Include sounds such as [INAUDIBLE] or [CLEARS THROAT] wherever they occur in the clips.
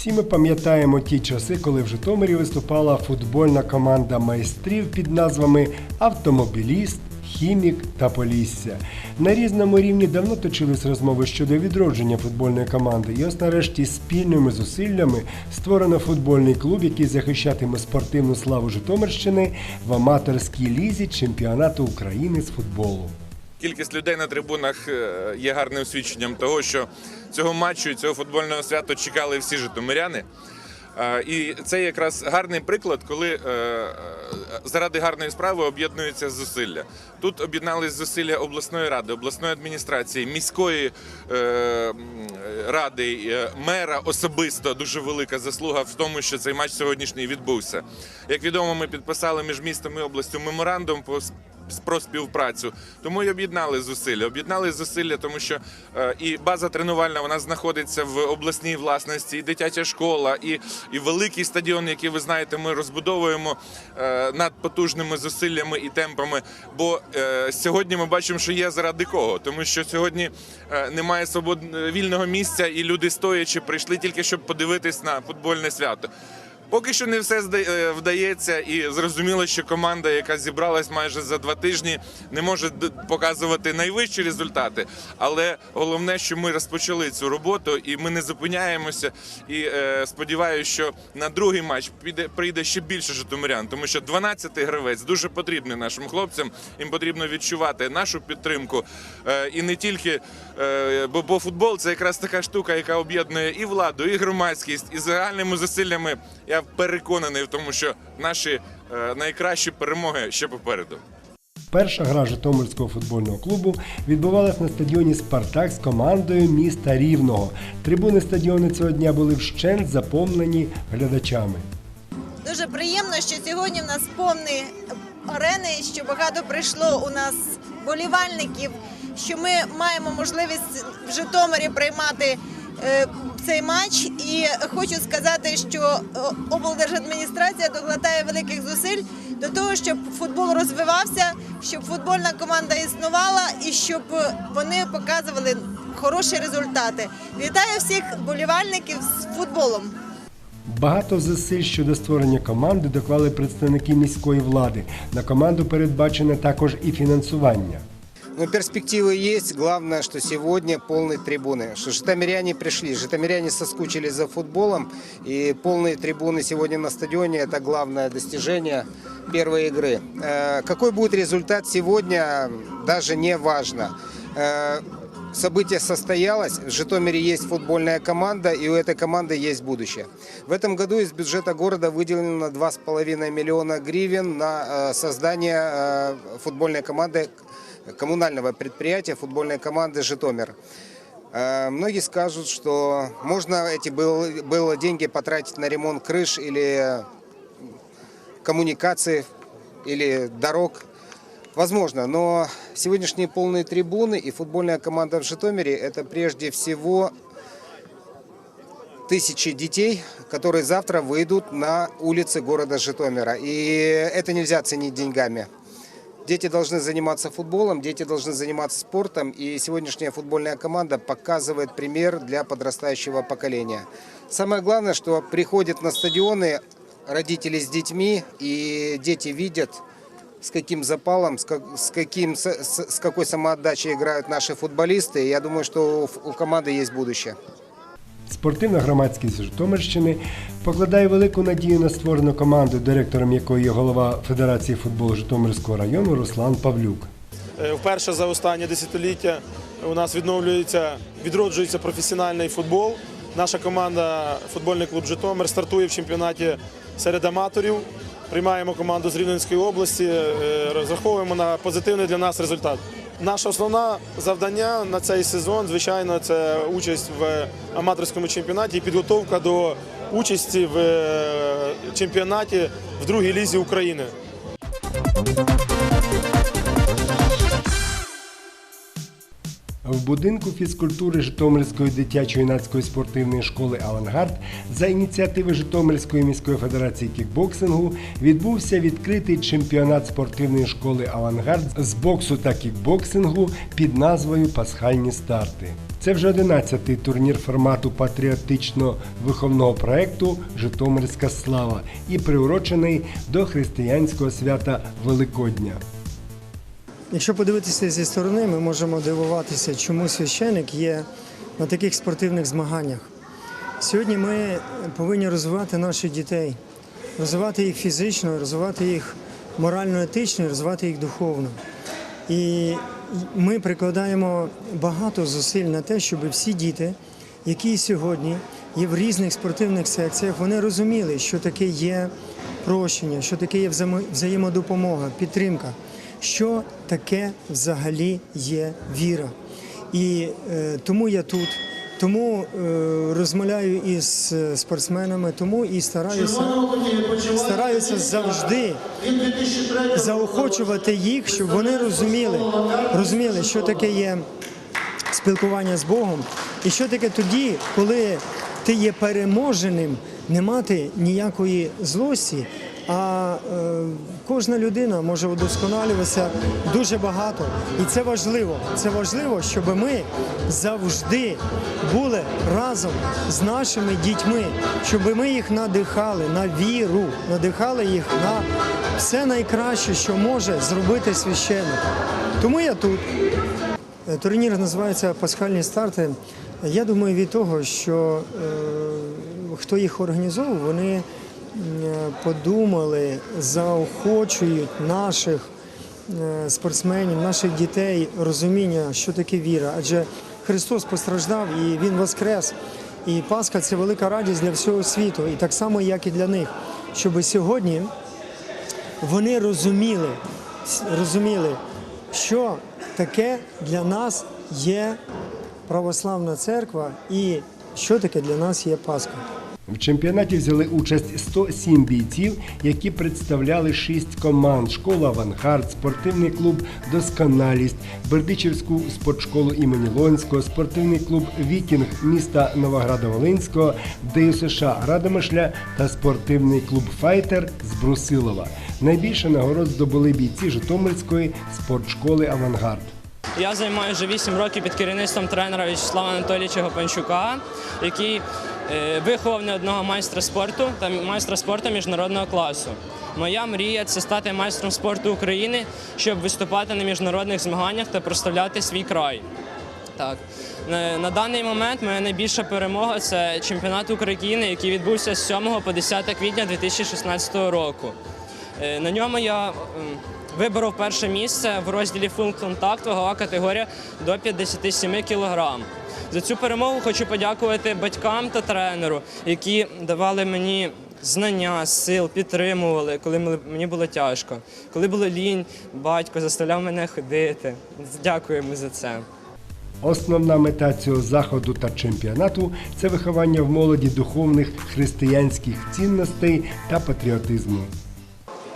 Всі ми пам'ятаємо ті часи, коли в Житомирі виступала футбольна команда майстрів під назвами Автомобіліст, Хімік та Полісся. На різному рівні давно точились розмови щодо відродження футбольної команди. І ось нарешті спільними зусиллями створено футбольний клуб, який захищатиме спортивну славу Житомирщини в аматорській лізі чемпіонату України з футболу. Кількість людей на трибунах е, є гарним свідченням того, що цього матчу і цього футбольного свята чекали всі житомиряни. І це якраз гарний приклад, коли е, е, заради гарної справи об'єднуються зусилля. Тут об'єднались зусилля обласної ради, обласної адміністрації, міської е, ради, мера особисто дуже велика заслуга в тому, що цей матч сьогоднішній відбувся. Як відомо, ми підписали між містом і областю меморандум по про співпрацю. Тому й об'єднали зусилля. Об'єднали зусилля, тому що е, і база тренувальна вона знаходиться в обласній власності, і дитяча школа, і, і великий стадіон, який ви знаєте, ми розбудовуємо е, над потужними зусиллями і темпами. Бо е, сьогодні ми бачимо, що є заради кого, тому що сьогодні е, немає свобод... вільного місця, і люди стоячи прийшли тільки щоб подивитись на футбольне свято. Поки що не все е, вдається, і зрозуміло, що команда, яка зібралась майже за два тижні, не може показувати найвищі результати. Але головне, що ми розпочали цю роботу, і ми не зупиняємося. І е, сподіваюся, що на другий матч піде прийде ще більше житомирян, тому що 12-й гравець дуже потрібний нашим хлопцям. Їм потрібно відчувати нашу підтримку. Е, і не тільки е, бо, бо футбол це якраз така штука, яка об'єднує і владу, і громадськість, і загальними зусиллями. Я переконаний в тому, що наші е, найкращі перемоги ще попереду. Перша гра Житомирського футбольного клубу відбувалась на стадіоні Спартак з командою міста Рівного. Трибуни стадіону цього дня були вщент заповнені глядачами. Дуже приємно, що сьогодні в нас повні арени, що багато прийшло у нас болівальників, що ми маємо можливість в Житомирі приймати е, цей матч. І хочу сказати, що е, облдержадміністрація докладає великих зусиль до того, щоб футбол розвивався, щоб футбольна команда існувала і щоб вони показували хороші результати. Вітаю всіх болівальників з футболом. Багато зусиль щодо створення команди доклали представники міської влади. На команду передбачене також і фінансування. Но перспективы есть. Главное, что сегодня полные трибуны. Что житомиряне пришли. Житомиряне соскучились за футболом. И полные трибуны сегодня на стадионе – это главное достижение первой игры. Э, Какой будет результат сегодня, даже не важно. Э, Событие состоялось, в Житомире есть футбольная команда, и у этой команды есть будущее. В этом году из бюджета города выделено 2,5 миллиона гривен на э, создание футбольной команды коммунального предприятия футбольной команды «Житомир». Э, Многие скажут, что можно эти было, деньги потратить на ремонт крыш или коммуникаций, или дорог. Возможно, но сегодняшние полные трибуны и футбольная команда в Житомире – это прежде всего тысячи детей, которые завтра выйдут на улицы города Житомира. И это нельзя ценить деньгами. Дети должны заниматься футболом, дети должны заниматься спортом, и сегодняшняя футбольная команда показывает пример для подрастающего поколения. Самое главное, что приходят на стадионы родители с детьми, и дети видят, с каким запалом, с, как- с каким, с, с- с какой самоотдачей играют наши футболисты. И я думаю, что у, у команды есть будущее. Спортивна громадськість Житомирщини покладає велику надію на створену команду, директором якої є голова Федерації футболу Житомирського району Руслан Павлюк. Е, Вперше за останнє десятиліття у нас відновлюється, відроджується професіональний футбол. Наша команда, футбольний клуб Житомир, стартує в чемпіонаті серед аматорів. Приймаємо команду з Рівненської області, е, розраховуємо на позитивний для нас результат. Наше основне завдання на цей сезон, звичайно, це участь в аматорському чемпіонаті і підготовка до участі в е, чемпіонаті в другій лізі України. В будинку фізкультури Житомирської дитячо-юнацької спортивної школи Авангард за ініціативи Житомирської міської федерації кікбоксингу відбувся відкритий чемпіонат спортивної школи Авангард з боксу та кікбоксингу під назвою Пасхальні старти. Це вже 11-й турнір формату патріотично-виховного проекту Житомирська слава і приурочений до християнського свята Великодня. Якщо подивитися зі сторони, ми можемо дивуватися, чому священик є на таких спортивних змаганнях. Сьогодні ми повинні розвивати наших дітей, розвивати їх фізично, розвивати їх морально-етично, розвивати їх духовно. І ми прикладаємо багато зусиль на те, щоб всі діти, які сьогодні є в різних спортивних секціях, вони розуміли, що таке є прощення, що таке є взаємодопомога, підтримка, що таке взагалі є віра. І е, тому я тут, тому е, розмовляю із е, спортсменами, тому і стараюся, стараюся завжди заохочувати їх, щоб вони розуміли, розуміли, що таке є спілкування з Богом, і що таке тоді, коли ти є переможеним, не мати ніякої злості. А е, кожна людина може удосконалюватися дуже багато, і це важливо. Це важливо, щоб ми завжди були разом з нашими дітьми, щоб ми їх надихали на віру, надихали їх на все найкраще, що може зробити священник. Тому я тут. Е, Турнір називається Пасхальні старти. Я думаю, від того, що е, хто їх організовував, вони подумали, заохочують наших е, спортсменів, наших дітей розуміння, що таке віра. Адже Христос постраждав і Він воскрес. І Пасха це велика радість для всього світу, і так само, як і для них. Щоб сьогодні вони розуміли, розуміли, що таке для нас є православна церква і що таке для нас є Пасха. В чемпіонаті взяли участь 107 бійців, які представляли шість команд: школа Авангард, спортивний клуб Досконалість, Бердичівську спортшколу імені Лонського, спортивний клуб Вікінг міста Новограда-Волинського, ДЮСШ Радомишля та спортивний клуб Файтер з Брусилова. Найбільше нагород здобули бійці Житомирської спортшколи Авангард. Я займаю вже 8 років під керівництвом тренера В'ячеслава Анатолійовича Гопанчука, який виховав одного майстра спорту та майстра спорту міжнародного класу. Моя мрія це стати майстром спорту України, щоб виступати на міжнародних змаганнях та проставляти свій край. Так. На, на даний момент моя найбільша перемога це чемпіонат України, який відбувся з 7 по 10 квітня 2016 року. Е, На ньому я виборов перше місце в розділі функт контакт вагова категорія до 57 кг. За цю перемогу хочу подякувати батькам та тренеру, які давали мені знання, сил, підтримували, коли мені- було тяжко. Коли було лінь, батько заставляв мене ходити. Дякуємо за це. Основна мета цього заходу та чемпіонату це виховання в молоді духовних християнських цінностей та патріотизму.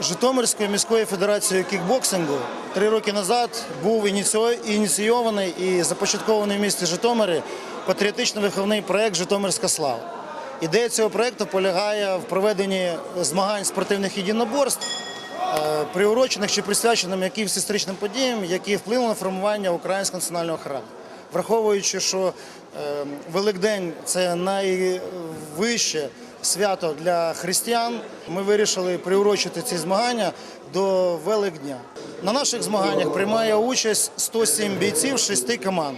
Житомирською міською федерацією кікбоксингу три роки назад був ініційований і започаткований в місті Житомирі патріотично-виховний проєкт Житомирська слава. Ідея цього проєкту полягає в проведенні змагань спортивних єдиноборств, е, приурочених чи присвячених якимось історичним подіям, які вплинули на формування українського національного храму. Враховуючи, що е, Великдень це найвище свято для християн, ми вирішили приурочити ці змагання до Великдня. На наших змаганнях приймає участь 107 бійців шести команд.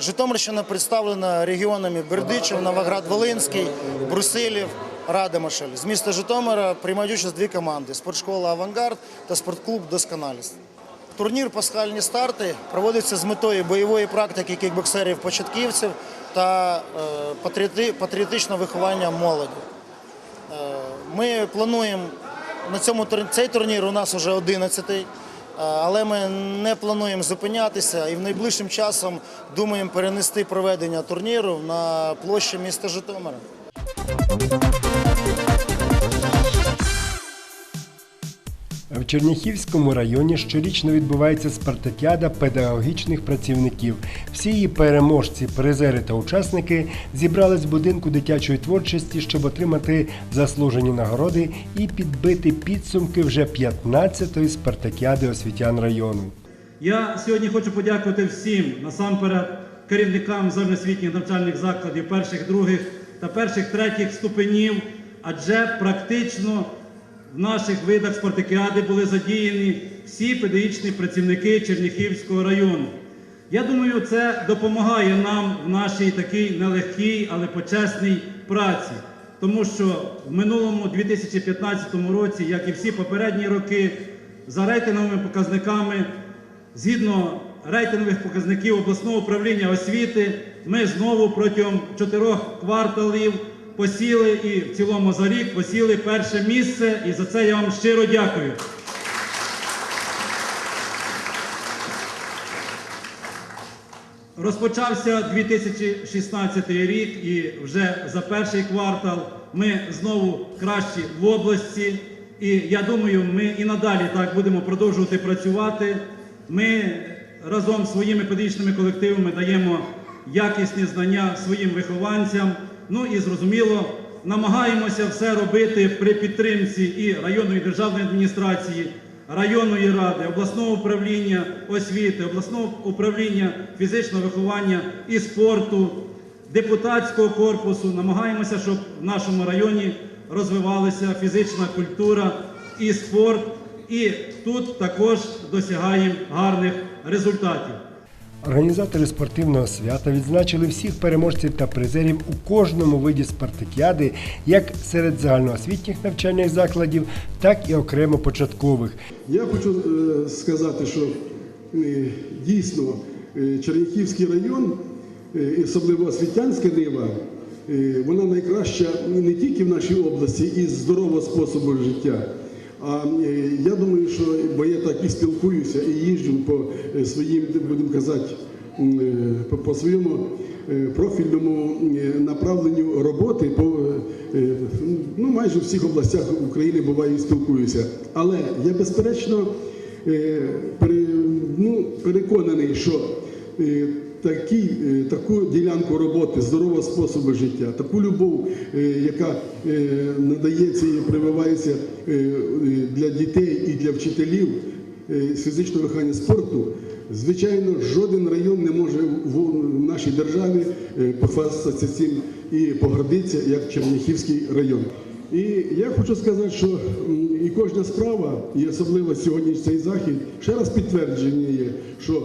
Житомирщина представлена регіонами Бердичів, Новоград-Волинський, Брусилів, Радомишль. З міста Житомира приймають участь дві команди: спортшкола Авангард та спортклуб Досконалість. Турнір Пасхальні старти проводиться з метою бойової практики кікбоксерів-початківців та е, патріотичного виховання молоді. Ми плануємо на цьому цей турнір у нас вже 11-й, е, але ми не плануємо зупинятися і в найближчим часом думаємо перенести проведення турніру на площі міста Житомира. В Черняхівському районі щорічно відбувається спартакіада педагогічних працівників. Всі її переможці, призери та учасники зібрались в будинку дитячої творчості, щоб отримати заслужені нагороди і підбити підсумки вже 15-ї спартакіади освітян району. Я сьогодні хочу подякувати всім насамперед керівникам загальноосвітніх навчальних закладів перших, других та перших, третіх ступенів, адже практично в наших видах спартакіади були задіяні всі педагогічні працівники Черніхівського району. Я думаю, це допомагає нам в нашій такій нелегкій, але почесній праці. Тому що в минулому 2015 році, як і всі попередні роки, за рейтинговими показниками Згідно рейтингових показників обласного управління освіти, ми знову протягом чотирьох кварталів посіли і в цілому за рік посіли перше місце. І за це я вам щиро дякую. Розпочався 2016 рік, і вже за перший квартал ми знову кращі в області. І я думаю, ми і надалі так будемо продовжувати працювати. Ми разом з своїми педагогічними колективами даємо якісні знання своїм вихованцям. Ну і зрозуміло, намагаємося все робити при підтримці і районної державної адміністрації, районної ради, обласного управління освіти, обласного управління фізичного виховання і спорту, депутатського корпусу. Намагаємося, щоб в нашому районі розвивалася фізична культура і спорт. І тут також досягаємо гарних результатів. Організатори спортивного свята відзначили всіх переможців та призерів у кожному виді спартакіади, як серед загальноосвітніх навчальних закладів, так і окремо початкових. Я хочу е, сказати, що е, дійсно е, Черняхівський район, особливо освітянська нива, вона найкраща не тільки в нашій області із здорового способу життя. А е, я думаю, що бо я так і спілкуюся, і їжджу по е, своїм, будемо казати, е, по, своєму профільному направленню роботи по ну, майже в всіх областях України буваю і спілкуюся. Але я безперечно ну, переконаний, що такі, е, таку ділянку роботи, здорового способу життя, таку любов, е, яка е, надається і прививається для дітей і для вчителів з фізичного виховання спорту, звичайно, жоден район не може в нашій державі похвастатися цим і погордитися, як Черняхівський район. І я хочу сказати, що і кожна справа, і особливо сьогодні цей захід, ще раз підтвердження є, що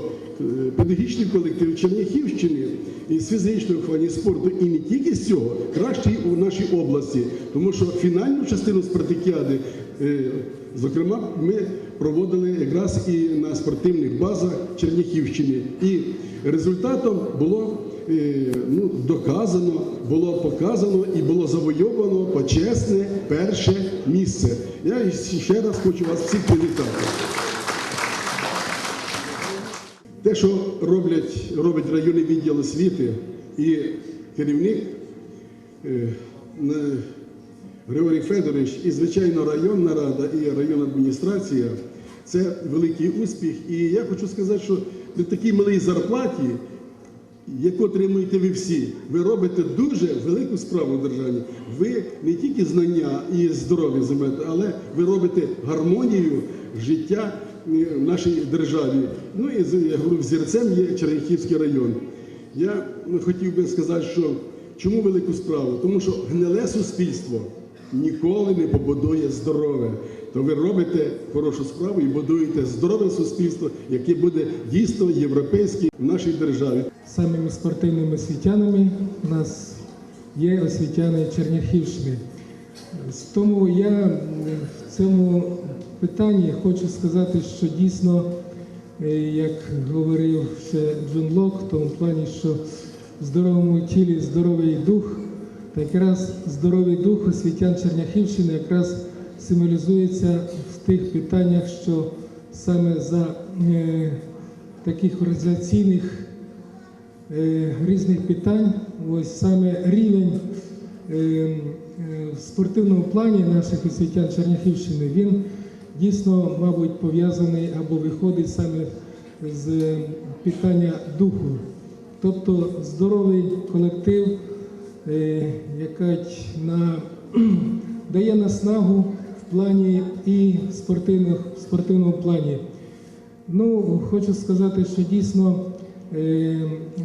педагогічний колектив Черняхівщини і з фізичного виховання спорту, і не тільки з цього, кращий у нашій області, тому що фінальну частину спартакіади, е, зокрема, ми проводили якраз і на спортивних базах Черняхівщини. І результатом було е, ну, доказано, було показано і було завойовано почесне перше місце. Я ще раз хочу вас всіх привітати. Те, що роблять, робить районний відділ освіти і керівник е, Григорій Федорович, і, звичайно, районна рада і районна адміністрація це великий успіх. І я хочу сказати, що при такій малій зарплаті, яку отримуєте ви всі, ви робите дуже велику справу в державі. Ви не тільки знання і здоров'я займаєте, але ви робите гармонію життя в нашій державі. Ну і я говорю, взірцем є Черняхівський район. Я ну, хотів би сказати, що чому велику справу? Тому що гниле суспільство ніколи не побудує здорове. То ви робите хорошу справу і будуєте здорове суспільство, яке буде дійсно європейське в нашій державі. самими спортивними освітянами у нас є освітяни Черняхівщини. Тому я в цьому питанні хочу сказати, що дійсно, е, як говорив ще Джон Лок, в тому плані, що в здоровому тілі здоровий дух, та якраз здоровий дух освітян Черняхівщини якраз символізується в тих питаннях, що саме за е, таких організаційних е, різних питань. Ось саме рівень е, в спортивному плані наших освітян Черняхівщини він дійсно, мабуть, пов'язаний або виходить саме з питання духу. Тобто здоровий колектив, е, яка на, [CLEARS THROAT] дає наснагу в плані і в спортивному плані. Ну, хочу сказати, що дійсно е,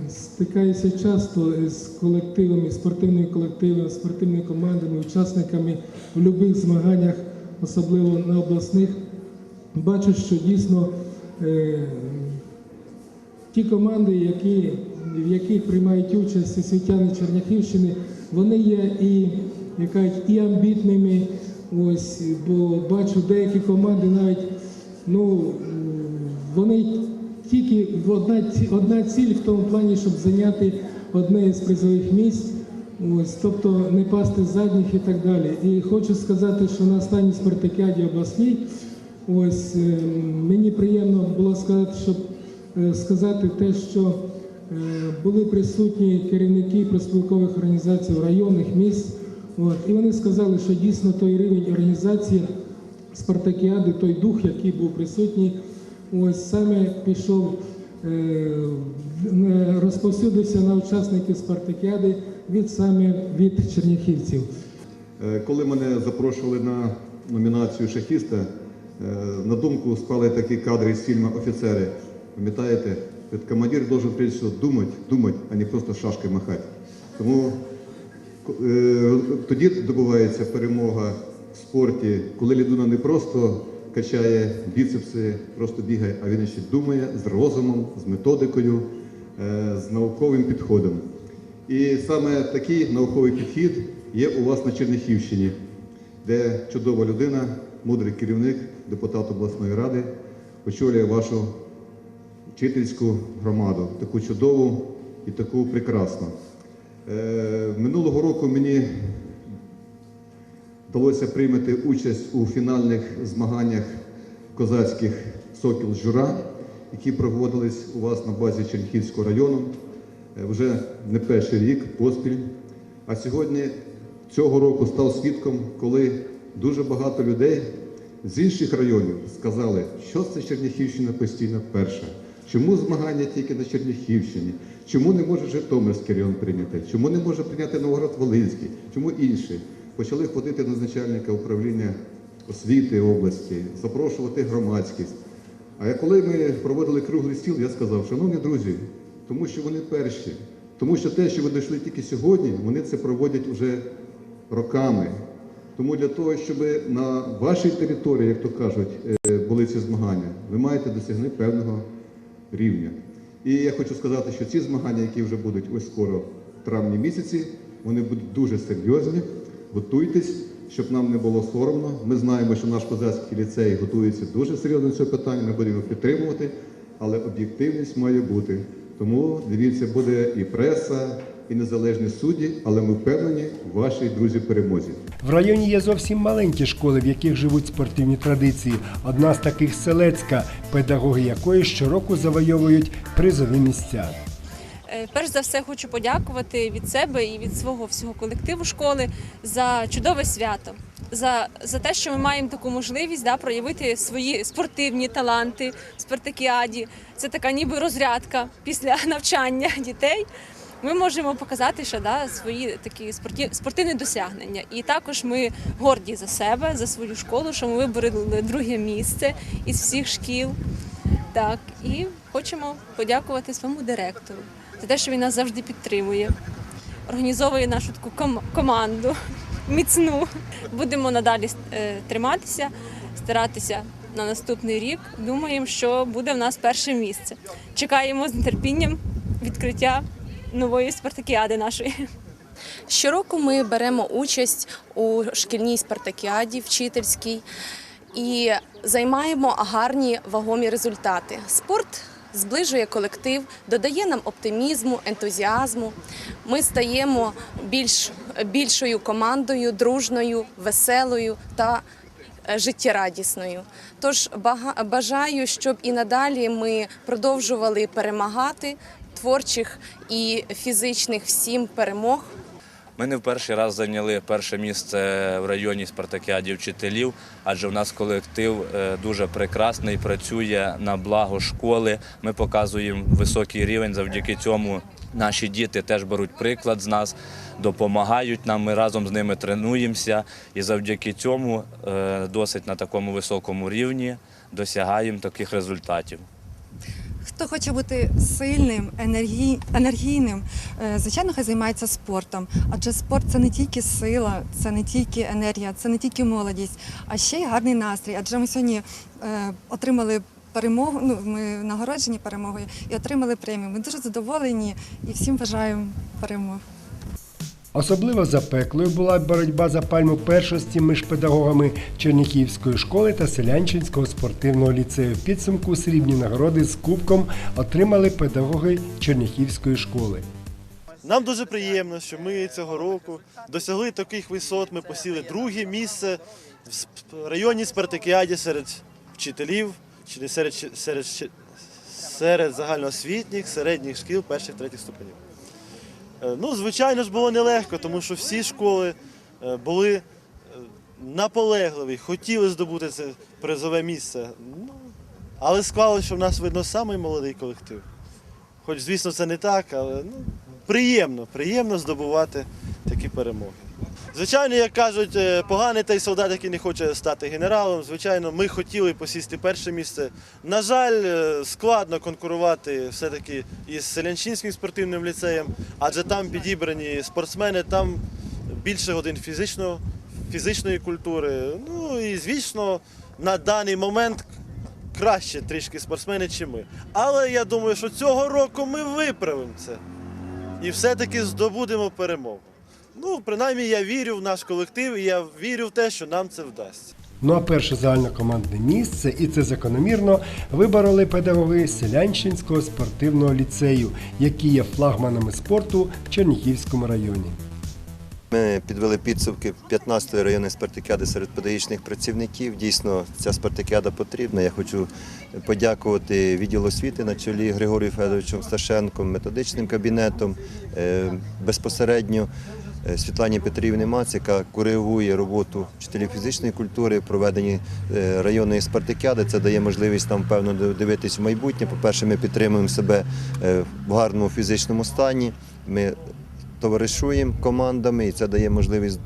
стикаюся часто з колективами, спортивними колективами, спортивними командами, учасниками в будь-яких змаганнях, особливо на обласних. Бачу, що дійсно е, ті команди, які, в яких приймають участь освітяни Черняхівщини, вони є і, як кажуть, і амбітними. Ось, бо бачу деякі команди навіть ну, вони тільки одна, одна ціль в тому плані, щоб зайняти одне з призових місць, ось, тобто не пасти з задніх і так далі. І хочу сказати, що на останній спартакіаді обласній, ось е, мені приємно було сказати, щоб е, сказати те, що е, були присутні керівники проспілкових організацій районних місць. От, і вони сказали, що дійсно той рівень організації спартакіади, той дух, який був присутній, ось саме пішов, е, розповсюдився на учасників спартакіади від саме від черняхівців. Е, Коли мене запрошували на номінацію шахіста, е, на думку спали такі кадри з фільму Офіцери. Пам'ятаєте, командир должен прежде всего думать, думать, а не просто шашкой махати. Тому е, тоді добувається перемога в спорті, коли людина не просто качає біцепси, просто бігає, а він ще думає з розумом, з методикою, е, з науковим підходом. І саме такий науковий підхід є у вас на Черняхівщині, де чудова людина, мудрий керівник, депутат обласної ради, очолює вашу вчительську громаду, таку чудову і таку прекрасну. Е, минулого року мені вдалося прийняти участь у фінальних змаганнях козацьких сокіл жура, які проводились у вас на базі Черніхівського району е, вже не перший рік поспіль. А сьогодні цього року став свідком, коли дуже багато людей з інших районів сказали, що це Черніхівщина постійно перша. Чому змагання тільки на Черніхівщині? Чому не може Житомирський район прийняти? Чому не може прийняти Новгород-Волинський? Чому інші? Почали ходити на начальника управління освіти області, запрошувати громадськість. А коли ми проводили круглий стіл, я сказав, шановні друзі, тому що вони перші, тому що те, що ви дійшли тільки сьогодні, вони це проводять вже роками. Тому для того, щоб на вашій території, як то кажуть, е, були ці змагання, ви маєте досягнути певного рівня. І я хочу сказати, що ці змагання, які вже будуть ось скоро в травні місяці, вони будуть дуже серйозні. Готуйтесь, щоб нам не було соромно. Ми знаємо, що наш козацький ліцей готується дуже серйозно до цього питання. Ми будемо підтримувати, але об'єктивність має бути. Тому дивіться, буде і преса, і незалежні судді, але ми впевнені в вашій друзі перемозі. В районі є зовсім маленькі школи, в яких живуть спортивні традиції. Одна з таких селецька, педагоги якої щороку завойовують призові місця. Е, Перш за все хочу подякувати від себе і від свого всього колективу школи за чудове свято, за, за те, що ми маємо таку можливість да, проявити свої спортивні таланти спартакіаді. Це така ніби розрядка після [LAUGHS] навчання дітей. Ми можемо показати, що да, свої такі спортивні досягнення. І також ми горді за себе, за свою школу, що ми вибороли друге місце із всіх шкіл. Так, і хочемо подякувати своєму директору за те, що він нас завжди підтримує, організовує нашу таку ком- команду [LAUGHS] міцну. Будемо надалі е, триматися, старатися на наступний рік. Думаємо, що буде в нас перше місце. Чекаємо з нетерпінням відкриття нової спартакіади нашої. Щороку ми беремо участь у шкільній спартакіаді вчительській і займаємо гарні вагомі результати. Спорт зближує колектив, додає нам оптимізму, ентузіазму. Ми стаємо більш, більшою командою, дружною, веселою та е, життєрадісною. Тож бажаю, щоб і надалі ми продовжували перемагати творчих і фізичних всім перемог. Ми не в перший раз зайняли перше місце в районі спартакіаді вчителів, адже в нас колектив е, дуже прекрасний, працює на благо школи. Ми показуємо високий рівень. Завдяки цьому наші діти теж беруть приклад з нас, допомагають нам. Ми разом з ними тренуємося, і завдяки цьому е, досить на такому високому рівні досягаємо таких результатів. Хто хоче бути сильним, енергій, енергійним, е, звичайно, хай займається спортом. Адже спорт це не тільки сила, це не тільки енергія, це не тільки молодість, а ще й гарний настрій. Адже ми сьогодні е, отримали перемогу. Ну ми нагороджені перемогою і отримали премію. Ми дуже задоволені і всім бажаємо перемог. Особливо запеклою була боротьба за пальму першості між педагогами Черніхівської школи та Селянчинського спортивного ліцею. В підсумку срібні нагороди з кубком отримали педагоги Черніхівської школи. Нам дуже приємно, що ми цього року досягли таких висот. Ми посіли друге місце в районі Спартакіаді серед вчителів, чи серед, серед, серед загальноосвітніх, середніх шкіл перших третіх ступенів. Е, Ну, звичайно ж, було нелегко, тому що всі школи е, були е, наполегливі, хотіли здобути це призове місце. Ну, але склалося, що в нас видно самий молодий колектив. Хоч, звісно, це не так, але ну, приємно, приємно здобувати такі перемоги. Звичайно, як кажуть, е, поганий той солдат, який не хоче стати генералом. Звичайно, ми хотіли посісти перше місце. На жаль, е, складно конкурувати все-таки із Селянчинським спортивним ліцеєм, адже там підібрані спортсмени, там більше годин фізично, фізичної культури. Ну і звісно, на даний момент краще трішки спортсмени, чи ми. Але я думаю, що цього року ми виправимо це і все-таки здобудемо перемогу. Ну, принаймні, я вірю в наш колектив і я вірю в те, що нам це вдасться. Ну а перше загальнокомандне місце, і це закономірно, вибороли педагоги Селянчинського спортивного ліцею, які є флагманами спорту в Черніхівському районі. Ми підвели підсумки 15-ї районної спартакіади серед педагогічних працівників. Дійсно, ця спартакіада потрібна. Я хочу подякувати відділу освіти на чолі Григорію Федоровичем Сташенком, методичним кабінетом, е, безпосередньо Світлані Петрівні Мац, яка коригує роботу вчителів фізичної культури, проведені е, районної спартакіади. Це дає можливість нам певно дивитись в майбутнє. По-перше, ми підтримуємо себе е, в гарному фізичному стані. Ми товаришуємо командами, і це дає можливість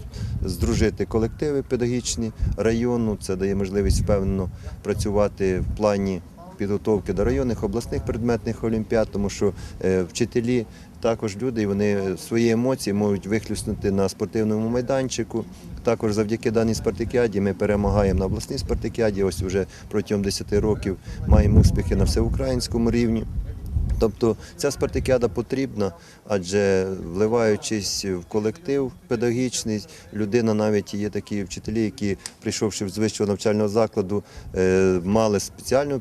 здружити колективи педагогічні району. Це дає можливість впевнено працювати в плані підготовки до районних обласних предметних олімпіад, тому що е, вчителі також люди, вони свої емоції можуть вихлюснути на спортивному майданчику. Також завдяки даній спартакіаді ми перемагаємо на обласній спартакіаді. Ось вже протягом 10 років маємо успіхи на всеукраїнському рівні. Тобто ця спартакіада потрібна, адже вливаючись в колектив педагогічний, людина навіть є такі вчителі, які, прийшовши з вищого навчального закладу, е, мали спеціальну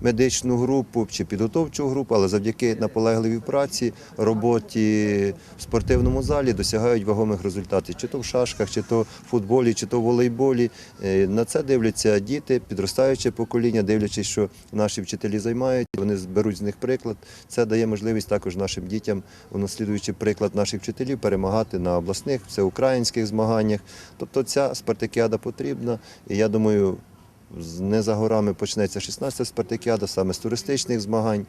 медичну групу чи підготовчу групу, але завдяки наполегливій праці, роботі в спортивному залі досягають вагомих результатів, чи то в шашках, чи то в футболі, чи то в волейболі. Е, На це дивляться діти, підростаюче покоління, дивлячись, що наші вчителі займають, вони беруть з них приклад. Це дає можливість також нашим дітям, унаслідуючи приклад наших вчителів, перемагати на обласних, всеукраїнських змаганнях. Тобто ця спартакіада потрібна, і я думаю. Не за горами почнеться 16 спартакіада, саме з туристичних змагань.